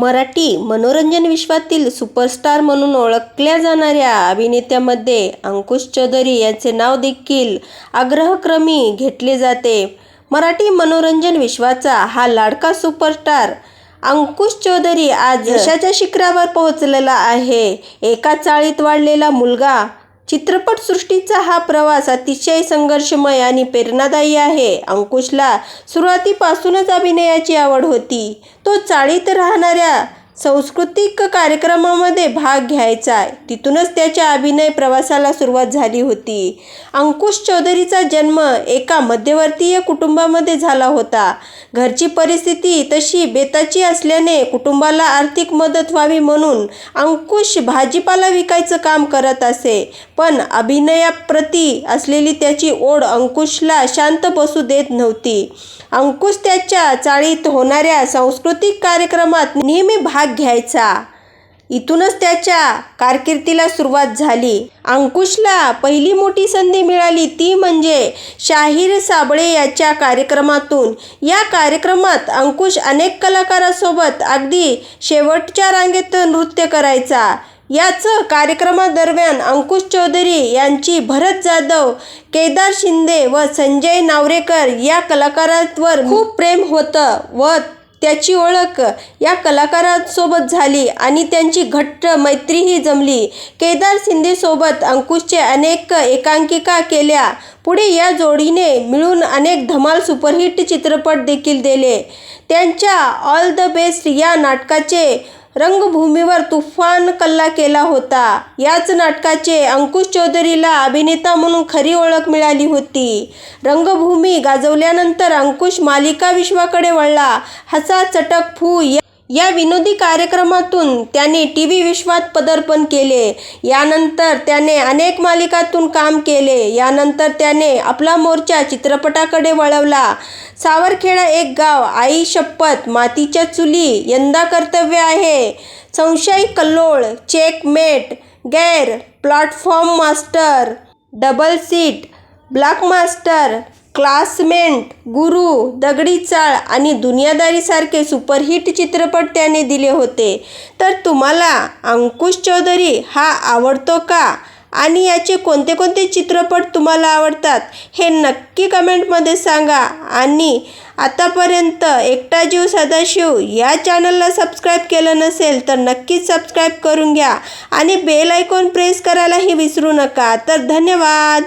मराठी मनोरंजन विश्वातील सुपरस्टार म्हणून ओळखल्या जाणाऱ्या अभिनेत्यामध्ये अंकुश चौधरी यांचे नाव देखील अग्रक्रमी घेतले जाते. मराठी मनोरंजन विश्वाचा हा लाडका सुपरस्टार अंकुश चौधरी आज यशाच्या शिखरावर पोहोचलेला आहे. एका चाळीत वाढलेला मुलगा चित्रपटसृष्टीचा हा प्रवास अतिशय संघर्षमय आणि प्रेरणादायी आहे. अंकुशला सुरुवातीपासूनच अभिनयाची आवड होती. तो चाळीत राहणाऱ्या सांस्कृतिक कार्यक्रमामध्ये भाग घ्यायचा आहे. तिथूनच त्याच्या अभिनय प्रवासाला सुरुवात झाली होती. अंकुश चौधरीचा जन्म एका मध्यवर्तीय कुटुंबामध्ये झाला होता. घरची परिस्थिती तशी बेताची असल्याने कुटुंबाला आर्थिक मदत व्हावी म्हणून अंकुश भाजीपाला विकायचं काम करत असे. पण अभिनयाप्रती असलेली त्याची ओढ अंकुशला शांत बसू देत नव्हती. अंकुश त्याच्या चाळीत होणाऱ्या सांस्कृतिक कार्यक्रमात नेहमी भाग भाग घ्यायचा. इथूनच त्याच्या कारकिर्दीला सुरुवात झाली. अंकुशला पहिली मोठी संधी मिळाली ती म्हणजे शाहीर साबळे याच्या कार्यक्रमातून. या कार्यक्रमात अंकुश अनेक कलाकारासोबत अगदी शेवटच्या रांगेत नृत्य करायचा. याच कार्यक्रमादरम्यान अंकुश चौधरी यांची भरत जाधव केदार शिंदे व संजय नावरेकर या कलाकारांवर खूप प्रेम होतं व त्याची ओळख या कलाकारांसोबत झाली आणि त्यांची घट्ट मैत्रीही जमली. केदार शिंदेसोबत अंकुशचे अनेक एकांकिका केल्या. पुढे या जोडीने मिळून अनेक धमाल सुपरहिट चित्रपट देखील दिले. त्यांच्या ऑल द बेस्ट या नाटकाचे रंगभूमीवर तुफान कल्ला केला होता. याच नाटकाचे अंकुश चौधरीला अभिनेता म्हणून खरी ओळख मिळाली होती. रंगभूमी गाजवल्यानंतर अंकुश मालिका विश्वाकडे वळला. हसा चटक फू या या विनोदी कार्यक्रमातून त्याने टी व्ही विश्वात पदार्पण केले. यानंतर त्याने अनेक मालिकातून काम केले. यानंतर त्याने आपला मोर्चा चित्रपटाकडे वळवला. सावरखेडा एक गाव आई शपथ मातीच्या चुली यंदा कर्तव्य आहे. Sanshay Kallol checkmate Gair platform master double seat black master classmate Guru Dagdi Chawl आणि दुनियादारीसारखे सुपरहिट चित्रपट त्याने दिले होते. तर तुम्हाला अंकुश चौधरी हा आवडतो का? आणि याचे कोणते कोणते चित्रपट तुम्हाला आवडतात हे नक्की कमेंटमध्ये सांगा. आणि आतापर्यंत एकटा जीव सदाशिव या चॅनलला सबस्क्राईब केलं नसेल तर नक्कीच सबस्क्राईब करून घ्या. आणि बेल आयकॉन प्रेस करायलाही विसरू नका. तर धन्यवाद.